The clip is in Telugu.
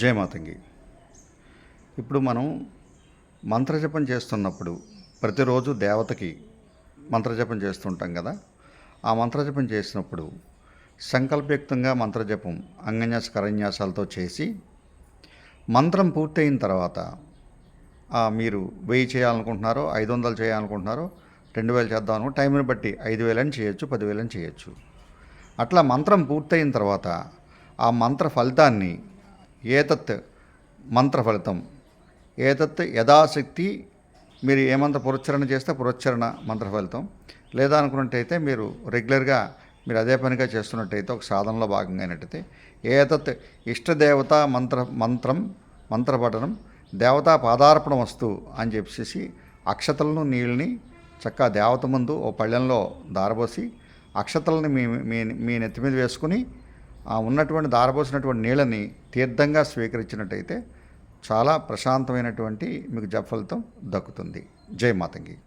జయమాతంగి. ఇప్పుడు మనం మంత్రజపం చేస్తున్నప్పుడు ప్రతిరోజు దేవతకి మంత్రజపం చేస్తుంటాం కదా ఆ మంత్రజపం చేసినప్పుడు సంకల్పయుక్తంగా మంత్రజపం అంగన్యాస కరన్యాసాలతో చేసి మంత్రం పూర్తయిన తర్వాత మీరు వెయ్యి చేయాలనుకుంటున్నారో ఐదు వందలు చేయాలనుకుంటున్నారో రెండు వేలు చేద్దాం అనుకో టైంని బట్టి ఐదు వేలని చేయొచ్చు పదివేలని చేయొచ్చు. అట్లా మంత్రం పూర్తయిన తర్వాత ఆ మంత్ర ఫలితాన్ని ఏతత్ మంత్ర ఫలితం ఏతత్ యథాశక్తి మీరు ఏ మంత్ర పురచ్చరణ చేస్తే పురచ్చరణ మంత్ర ఫలితం లేదా అనుకున్నట్టయితే మీరు రెగ్యులర్గా మీరు అదే పనిగా చేస్తున్నట్టయితే ఒక సాధనలో భాగంగా అయినట్టయితే ఏతత్ ఇష్టదేవత మంత్ర మంత్రం మంత్రపఠనం దేవతా పాదార్పణ వస్తు అని చెప్పేసి అక్షతలను నీళ్ళని చక్కగా దేవత ముందు ఓ పళ్ళెంలో దారబోసి అక్షతలను మీ మీ మీ నెత్తి మీద వేసుకుని ఆ ఉన్నటువంటి దారబోసినటువంటి నీళ్ళని తీర్థంగా స్వీకరించినట్టయితే చాలా ప్రశాంతమైనటువంటి మీకు జపఫలితం దక్కుతుంది. జై మాతంగి.